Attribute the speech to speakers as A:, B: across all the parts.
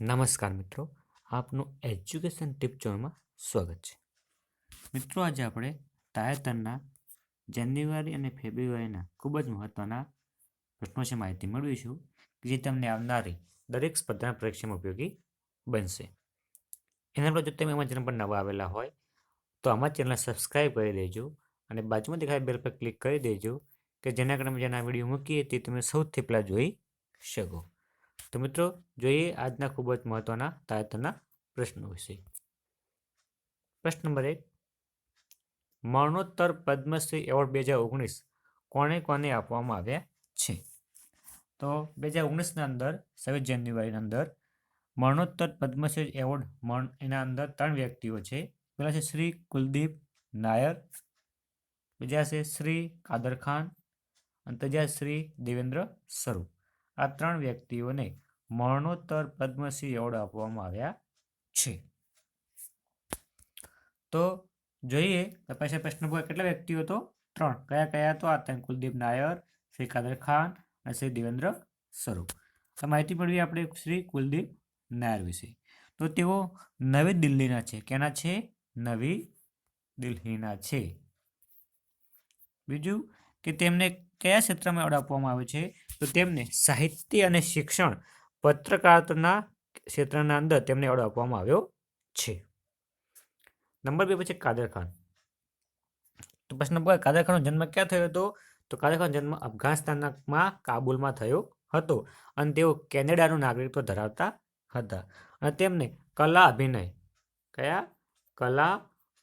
A: નમસ્કાર મિત્રો, આપનું એજ્યુકેશન ટીપ ચેનલમાં સ્વાગત છે. મિત્રો, આજે આપણે તાજેતરના જાન્યુઆરી અને ફેબ્રુઆરીના ખૂબ જ મહત્ત્વના પ્રશ્નો વિશે માહિતી મેળવીશું, જે તમને આવનારી દરેક સ્પર્ધાના પરીક્ષામાં ઉપયોગી બનશે. એના પર જો તમે અમારા ચેનલ પર નવા આવેલા હોય, તો અમારા ચેનલ સબસ્ક્રાઈબ કરી દેજો અને બાજુમાં દેખાય બેલ પર ક્લિક કરી દેજો, કે જેના કારણે અમે જેના વીડિયો મૂકીએ તે તમે સૌથી પહેલાં જોઈ શકો. તો મિત્રો, જોઈએ આજના ખૂબ જ મહત્વના તાજેતરના પ્રશ્નો વિશે. પ્રશ્ન નંબર એક. મરણોત્તર પદ્મશ્રી એવોર્ડ બે હજાર ઓગણીસ કોને કોને આપવામાં આવ્યા છે? તો બે હજાર ઓગણીસના અંદર, છવ્વીસ જાન્યુઆરીના અંદર, મરણોત્તર પદ્મશ્રી એવોર્ડ મરણ, એના અંદર ત્રણ વ્યક્તિઓ છે. પહેલાં છે શ્રી કુલદીપ નાયર, બીજા છે શ્રી કાદર ખાન, અને ત્રીજા શ્રી દેવેન્દ્ર સ્વરૂપ આ ત્રણ વ્યક્તિઓને મરણોત્તર પદ્મશ્રી એવોર્ડ આપવામાં આવ્યા છે. તો જોઈએ તો પછી પ્રશ્ન કેટલા વ્યક્તિઓ તો ત્રણ. કયા કયા તો? આ ત્યાં કુલદીપ નાયર, શ્રી કાદર ખાન અને શ્રી દેવેન્દ્ર સ્વરૂપ. આ માહિતી મેળવી આપણે શ્રી કુલદીપ નાયર વિશે. તો તેઓ નવી દિલ્હીના છે. કેના છે? નવી દિલ્હીના છે. બીજું કે તેમને કયા ક્ષેત્રમાં એવોર્ડ આપવામાં આવે છે? તો તેમને સાહિત્ય અને શિક્ષણ પત્રકારના ક્ષેત્રના અંદર તેમને એવોર્ડ આપવામાં આવ્યો છે. નંબર બે પછી કાદર ખાન તો પ્રશ્ન નંબર કાદર ખાનનો જન્મ ક્યાં થયો હતો? તો કાદર ખાનનો જન્મ અફઘાનિસ્તાનમાં કાબુલમાં થયો હતો અને તેઓ કેનેડાનું નાગરિકત્વ ધરાવતા હતા અને તેમને કલા અભિનય, કયા? કલા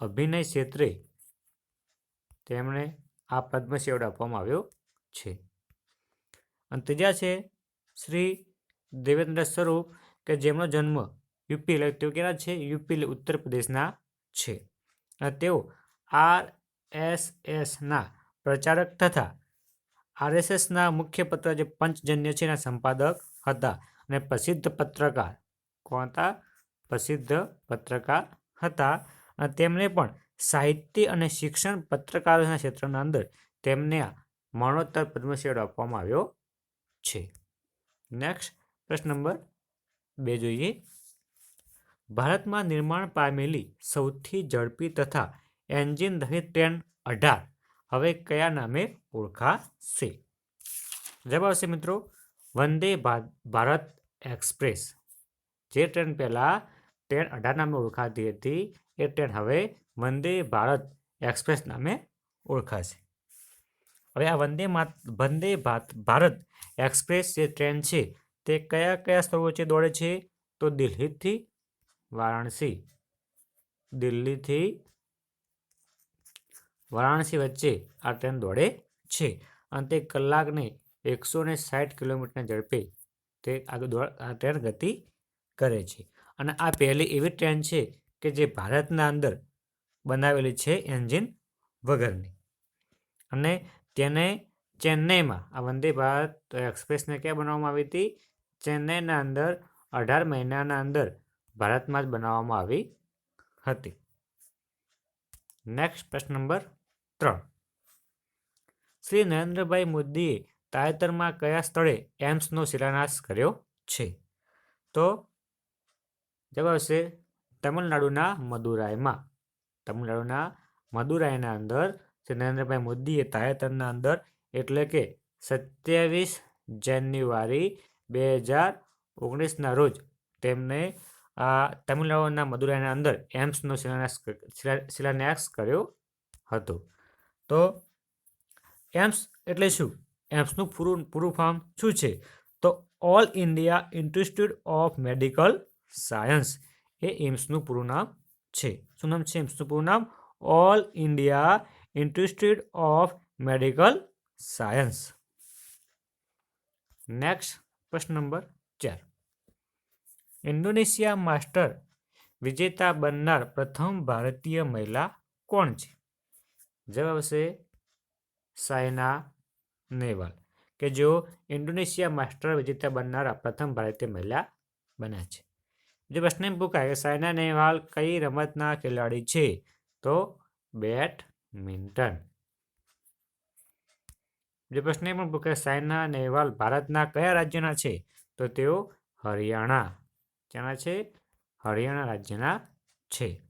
A: અભિનય ક્ષેત્રે તેમણે આ પદ્મશ્રી એવોર્ડ આપવામાં આવ્યો છે. અને ત્રીજા છે, શ્રી દેવેન્દ્ર સ્વરૂપ કે જેમનો જન્મ યુપી એટલે તેઓ કેના છે? યુપી ઉત્તર પ્રદેશના છે. અને તેઓ આર એસ એસના પ્રચારક તથા આરએસએસના મુખ્ય પત્ર જે પંચજન્ય છે એના સંપાદક હતા અને પ્રસિદ્ધ પત્રકાર કોણ હતા? પ્રસિદ્ધ પત્રકાર હતા. અને તેમણે પણ સાહિત્ય અને શિક્ષણ પત્રકારોના ક્ષેત્રના અંદર તેમને મરણોત્તર પદ્મશ્રી એવોર્ડ આપવામાં આવ્યો છે. નેક્સ્ટ પ્રશ્ન નંબર બે જોઈએ. ભારતમાં નિર્માણ પામેલી સૌથી ઝડપી તથા એન્જિન રહિત ટ્રેન અઢાર. હવે કયા નામે ઓળખાશે? જવાબ આવશે મિત્રો, વંદે ભારત એક્સપ્રેસ. જે ટ્રેન પહેલાં ટ્રેન અઢાર નામે ઓળખાતી હતી, એ ટ્રેન હવે વંદે ભારત એક્સપ્રેસ નામે ઓળખાશે. હવે આ વંદે વંદે ભારત એક્સપ્રેસ જે ટ્રેન છે તે કયા કયા સ્થળો વચ્ચે દોડે છે? તો દિલ્હીથી વારાણસી. દિલ્હીથી વારાણસી વચ્ચે આ ટ્રેન દોડે છે અને તે કલાકને એકસો ને સાઠ કિલોમીટરના ઝડપે તે આગળ આ ટ્રેન ગતિ કરે છે. અને આ પહેલી એવી ટ્રેન છે કે જે ભારતના અંદર બનાવેલી છે એન્જિન વગરની. અને તેને ચેન્નઈમાં આ વંદે ભારત એક્સપ્રેસને ક્યાં બનાવવામાં આવી હતી? ચેન્નઈના અંદર અઢાર મહિનાના અંદર ભારતમાં જ બનાવવામાં આવી હતી. નેક્સ્ટ પ્રશ્ન નંબર ત્રણ. શ્રી નરેન્દ્રભાઈ મોદીએ તાજેતરમાં કયા સ્થળે એમ્સનો શિલાન્યાસ કર્યો છે? તો જવાબ આવશે તમિલનાડુના મદુરાઈમાં. તમિલનાડુના મદુરાઈના અંદર શ્રી નરેન્દ્રભાઈ મોદીએ તાજેતરના અંદર એટલે કે સત્યાવીસ જાન્યુઆરી બે હજાર ઓગણીસના રોજ તેમને તમિલનાડુના મદુરાઈના અંદર એમ્સનો શિલાન્યાસ શિલા- શિલાન્યાસ કર્યો હતો. તો એમ્સ એટલે શું? એમ્સનું પૂરું પૂરું ફોર્મ શું છે? તો all India institute of medical science એ એમ્સનું પૂરું નામ છે. શું નામ છે એમ્સનું પૂરું નામ? All India institute of medical science. Next. પ્રશ્ન નંબર ચાર. ઇન્ડોનેશિયા માસ્ટર વિજેતા બનનાર પ્રથમ ભારતીય મહિલા કોણ છે? જવાબ આવશે સાયના નેહવાલ, કે જેઓ ઇન્ડોનેશિયા માસ્ટર વિજેતા બનનારા પ્રથમ ભારતીય મહિલા બન્યા છે. જે પ્રશ્ન એમ પૂછાય સાયના નેહવાલ કઈ રમતના ખેલાડી છે, તો બેડમિન્ટન. જે પ્રશ્ન એ પણ પૂછાય સાયના નેહવાલ ભારતના કયા રાજ્યના છે? તો તેઓ હરિયાણા. ક્યાંના છે? હરિયાણા રાજ્યના છે.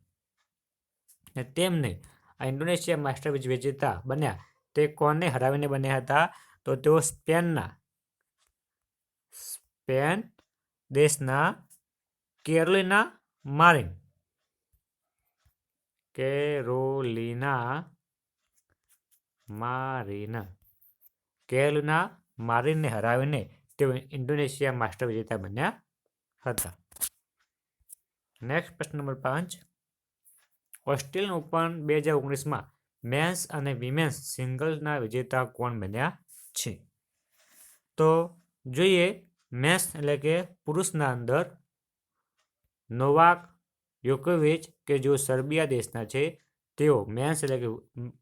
A: ને તેમને આ ઇન્ડોનેશિયા માસ્ટર વિજેતા બન્યા. તે કોને હરાવીને બન્યા હતા? તો તેઓ સ્પેનના, સ્પેન દેશના Carolina Marin Carolina Marin Carolina મારિનને હરાવીને તેઓ ઇન્ડોનેશિયા માસ્ટર વિજેતા બન્યા હતા. નેક્સ્ટ પ્રશ્ન નંબર પાંચ. ઓસ્ટ્રેલિયન ઓપન બે હજાર ઓગણીસમાં મેન્સ અને વિમેન્સ સિંગલ્સના વિજેતા કોણ બન્યા છે? તો જોઈએ મેન્સ એટલે કે પુરુષના અંદર નોવાક યોકોવિચ કે જો સર્બિયા દેશના છે, તેઓ મેન્સ એટલે કે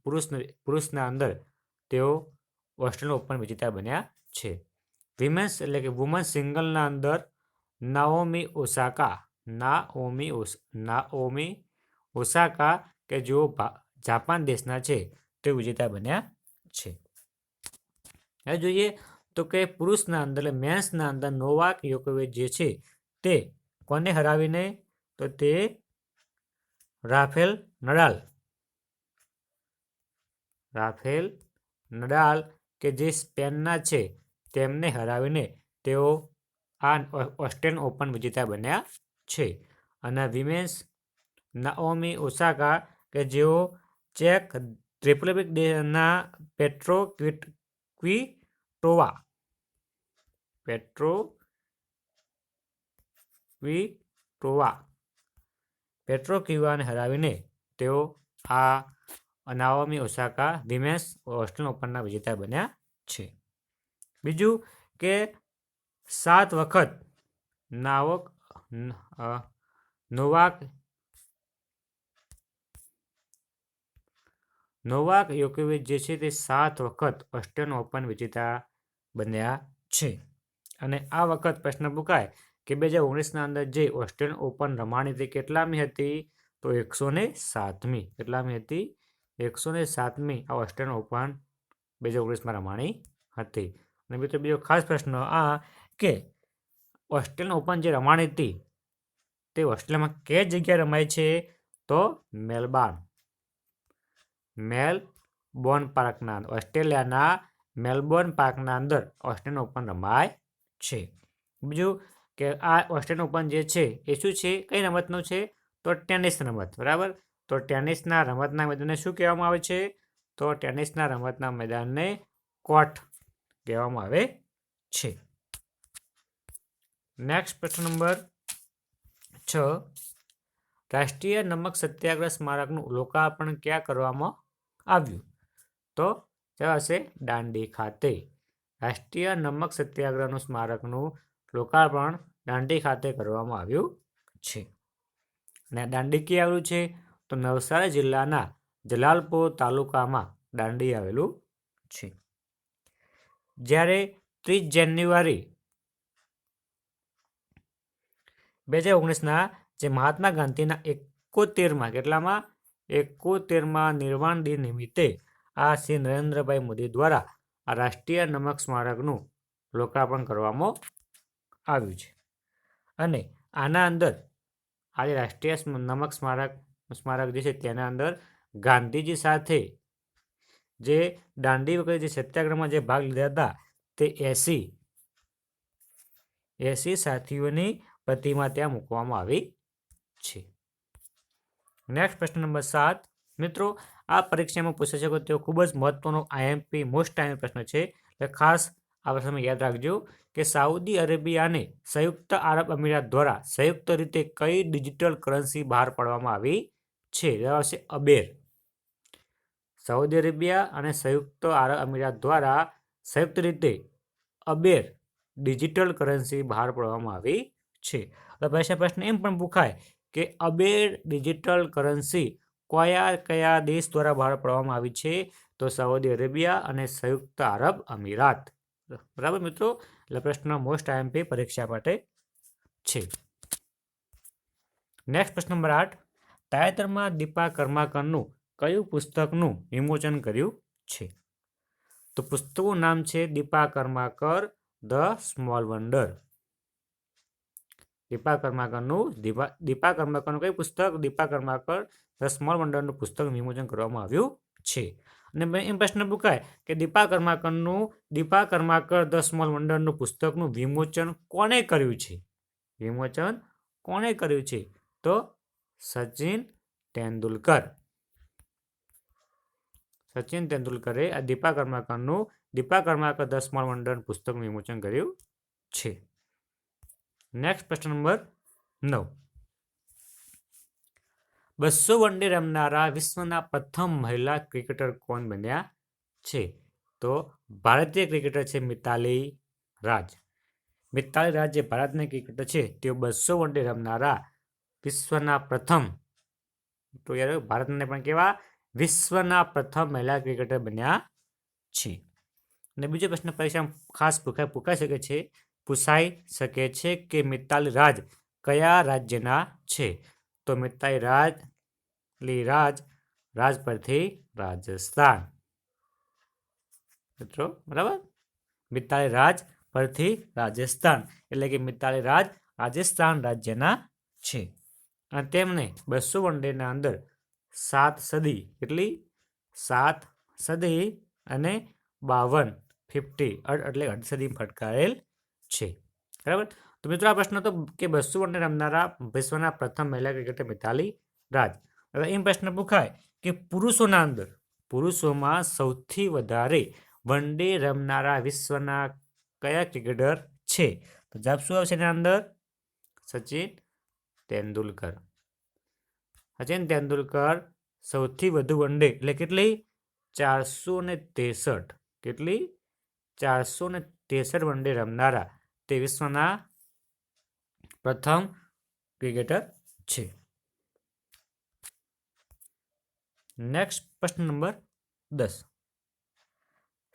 A: પુરુષ પુરુષના અંદર તેઓ ઓસ્ટ્રેલિયન ઓપન વિજેતા બન્યા છે. વિમેન્સ એટલે કે વુમન સિંગલના અંદર નાઓમી ઓસાકા નાઓમી ઓસ નાઓમી ઓસાકા કે જેઓ જાપાન દેશના છે, તે વિજેતા બન્યા છે. હવે જોઈએ તો કે પુરુષના અંદર એટલે મેન્સના અંદર નોવાક યોકોવિચ જે છે, તે કોને હરાવીને? તો તે રાફેલ નડાલ. રાફેલ નડાલ કે જે સ્પેનના છે, તેમને હરાવીને તેઓ આ ઓસ્ટ્રેલિયન ઓપન વિજેતા બન્યા છે. અને વિમેન્સ નાઓમી ઓસાકા કે જેઓ ચેક રિપબ્લિક દેશના Petra Kvitova Petra Kvitova, Petra ક્યુવાને હરાવીને તેઓ આ નાઓમી ઓસાકા વિમેન્સ ઓસ્ટ્રેલિયન ઓપનના વિજેતા બન્યા છે. બીજું કે સાત વખત નાવક નોવાક નોવાક યોકોવિચ જે છે તે સાત વખત ઓસ્ટ્રેલિયન ઓપન વિજેતા બન્યા છે. અને આ વખત પ્રશ્ન પૂકાય કે બે હજાર ઓગણીસના અંદર જે ઓસ્ટ્રેલિયન ઓપન રમાણી તે કેટલામી હતી? તો એકસો ને સાતમી. કેટલામી હતી? એકસો ને સાતમી આ ઓસ્ટ્રેલિયન ઓપન બે હજાર ઓગણીસમાં રમાણી હતી. અને મિત્રો બીજો ખાસ પ્રશ્ન આ કે ઓસ્ટ્રેલિયન ઓપન જે રમાણી હતી, તે ઓસ્ટ્રેલિયામાં કઈ જગ્યાએ રમાય છે? તો મેલબર્ન. મેલબોર્ન પાર્કના ઓસ્ટ્રેલિયાના મેલબોર્ન પાર્કના અંદર ઓસ્ટ્રેલિયન ઓપન રમાય છે. બીજું કે આ ઓસ્ટ્રેલિયન ઓપન જે છે, એ શું છે? કઈ રમતનું છે? તો ટેનિસ રમત, બરાબર? તો ટેનિસના રમતના મેદાનને શું કહેવામાં આવે છે? તો ટેનિસના રમતના મેદાનને કોર્ટ કહેવામાં આવે છે. નેક્સ્ટ પ્રશ્ન નંબર છ. રાષ્ટ્રીય નમક સત્યાગ્રહ સ્મારકનું લોકાર્પણ ક્યાં કરવામાં આવ્યું? તો જવાબ હશે દાંડી ખાતે. રાષ્ટ્રીય નમક સત્યાગ્રહનું સ્મારકનું લોકાર્પણ દાંડી ખાતે કરવામાં આવ્યું છે. અને દાંડી ક્યાં આવ્યું છે? તો નવસારી જિલ્લાના જલાલપુર તાલુકામાં દાંડી આવેલું છે. જ્યારે ત્રીસ જાન્યુઆરી બે હજાર ઓગણીસના જે મહાત્મા ગાંધીના એકોતેરમાં કેટલામાં? એકોતેરમાં નિર્વાણ દિન નિમિત્તે આ શ્રી નરેન્દ્રભાઈ મોદી દ્વારા આ રાષ્ટ્રીય નમક સ્મારકનું લોકાર્પણ કરવામાં આવ્યું છે. અને આના અંદર આજે રાષ્ટ્રીય નમક સ્મારક સ્મારક જે છે તેના અંદર ગાંધીજી સાથે જે દાંડી વખતે જે સત્યાગ્રહમાં જે ભાગ લીધા હતા, તે એસી એસી સાથીઓની પ્રતિમા ત્યાં મૂકવામાં આવી છે. નેક્સ્ટ પ્રશ્ન નંબર સાત. મિત્રો, આ પરીક્ષામાં પૂછાઈ શકો તેઓ ખૂબ જ મહત્વનો આઈએમપી મોસ્ટ આઈએમ પ્રશ્ન છે. એટલે ખાસ આ પ્રશ્ન યાદ રાખજો કે સાઉદી અરેબિયાને સંયુક્ત આરબ અમીરાત દ્વારા સંયુક્ત રીતે કઈ ડિજિટલ કરન્સી બહાર પાડવામાં આવી છે. જવાબ છે અબેર. સાઉદી અરેબિયા અને સંયુક્ત આરબ અમીરાત દ્વારા સંયુક્ત રીતે અબેર ડિજિટલ કરન્સી બહાર પાડવામાં આવી છે. પૈસા પ્રશ્ન એમ પણ પૂછાય કે અબેર ડિજિટલ કરન્સી કયા કયા દેશ દ્વારા બહાર પાડવામાં આવી છે? તો સાઉદી અરેબિયા અને સંયુક્ત આરબ અમીરાત. બરાબર મિત્રો? એટલે પ્રશ્ન મોસ્ટ આઈએમપી પરીક્ષા માટે છે. નેક્સ્ટ પ્રશ્ન નંબર આઠ. તાજેતરમાં દીપા કર્માકરનું કયું પુસ્તકનું વિમોચન કર્યું છે? તો પુસ્તકનું નામ છે Dipa Karmakar, the small wonder. Dipa કર્માકરનું, Dipa Deepa કર્માકરનું કયું પુસ્તક? દીપા કર્માકર, ધ સ્મોલ વંડરનું પુસ્તક વિમોચન કરવામાં આવ્યું છે. અને એમ પ્રશ્ન પૂછાય કે દીપા કર્માકરનું, દીપા કર્માકર, ધ સ્મોલ વંડરનું પુસ્તકનું વિમોચન કોણે કર્યું છે? વિમોચન કોણે કર્યું છે? તો સચિન તેંડુલકર સચિન તેંડુલકરે આ દીપા કર્માકરનું, દીપા કર્માકર દસ વંડર પુસ્તકનું વિમોચન કર્યું છે. નેક્સ્ટ પ્રશ્ન નંબર નવ. બસો વનડે રમનારા વિશ્વના પ્રથમ મહિલા ક્રિકેટર કોણ બન્યા છે? તો ભારતીય ક્રિકેટર છે મિતાલી રાજ. મિતાલી રાજ જે ભારતના ક્રિકેટર છે, તેઓ બસો વનડે રમનારા વિશ્વના પ્રથમ, તો યાર ભારતને પણ કેવા? વિશ્વના પ્રથમ મહિલા ક્રિકેટર બન્યા છે. અને બીજો પ્રશ્ન પરીક્ષામાં ખાસ પૂછાય પૂછાઈ શકે છે પૂછાઈ શકે છે કે મિતાલી રાજ કયા રાજ્યના છે? તો મિતાલી રાજ, લી રાજ રાજ પરથી રાજસ્થાન. મિત્રો, બરાબર? મિતાલી રાજ પરથી રાજસ્થાન, એટલે કે મિતાલી રાજ રાજસ્થાન રાજ્યના છે. અને તેમને બસો વન ડેના અંદર સાત સદી, કેટલી? સાત સદી અને બાવન ફિફ્ટી એટલે અડસદી સદી ફટકારેલ છે. બરાબર? તો મિત્રો, આ પ્રશ્ન હતો કે બસો વન ડે રમનારા વિશ્વના પ્રથમ મહિલા ક્રિકેટર મિતાલી રાજ. હવે એમ પ્રશ્ન પૂછાય કે પુરુષોના અંદર, પુરુષોમાં સૌથી વધારે વન ડે રમનારા વિશ્વના કયા ક્રિકેટર છે? તો જવાબ શું આવશે એના અંદર? સચિન તેંડુલકર સચિન તેંડુલકર સૌથી વધુ વનડે એટલે કેટલી? ચારસો ને ત્રેસઠ કેટલી? ચારસો ને ત્રેસઠ વનડે રમનારા તે વિશ્વના પ્રથમ ક્રિકેટર છે. નેક્સ્ટ પ્રશ્ન નંબર દસ.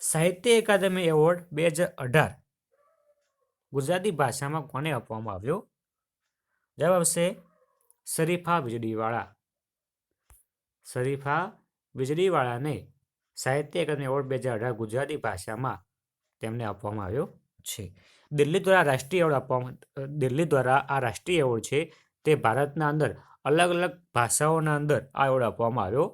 A: સાહિત્ય એકાદમી એવોર્ડ બે હજાર અઢાર ગુજરાતી ભાષામાં કોને આપવામાં આવ્યો? જવાબ આવશે શરીફા વીજળીવાળા. શરીફા વીજળીવાળાને સાહિત્ય એકાદમી એવોર્ડ બે હજાર અઢાર ગુજરાતી ભાષામાં તેમને આપવામાં આવ્યો છે. દિલ્હી દ્વારા રાષ્ટ્રીય એવોર્ડ આપવામાં દિલ્હી દ્વારા આ રાષ્ટ્રીય એવોર્ડ છે તે ભારતના અંદર અલગ અલગ ભાષાઓના અંદર આ એવોર્ડ આપવામાં આવ્યો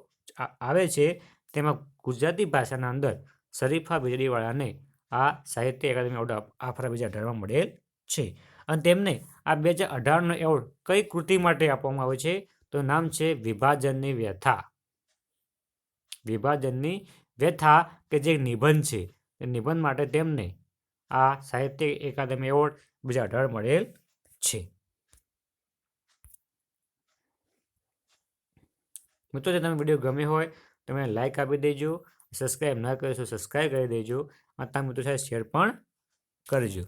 A: આવે છે. તેમાં ગુજરાતી ભાષાના અંદર શરીફા વીજળીવાળાને આ સાહિત્ય એકાદમી એવોર્ડ આફરા બીજા અઢારમાં મળેલ છે. અને તેમને આ બે હજાર અઢારનો એવોર્ડ કઈ કૃતિ માટે આપવામાં આવે છે? તો નામ છે વિભાજનની વ્યથા. વિભાજનની વ્યથા કે જે નિબંધ છે. એ નિબંધ માટે તેમને આ સાહિત્ય એકાદમી એવોર્ડ બીજા અઢાર મળેલ છે. મિત્રો, જો તમે વીડિયો ગમ્યો હોય તમે લાઇક આપી દેજો સબસ્ક્રાઈબ ન કરશો તો સબસ્ક્રાઈબ કરી દેજો, અને તમે મિત્રો સાથે શેર પણ કરજો.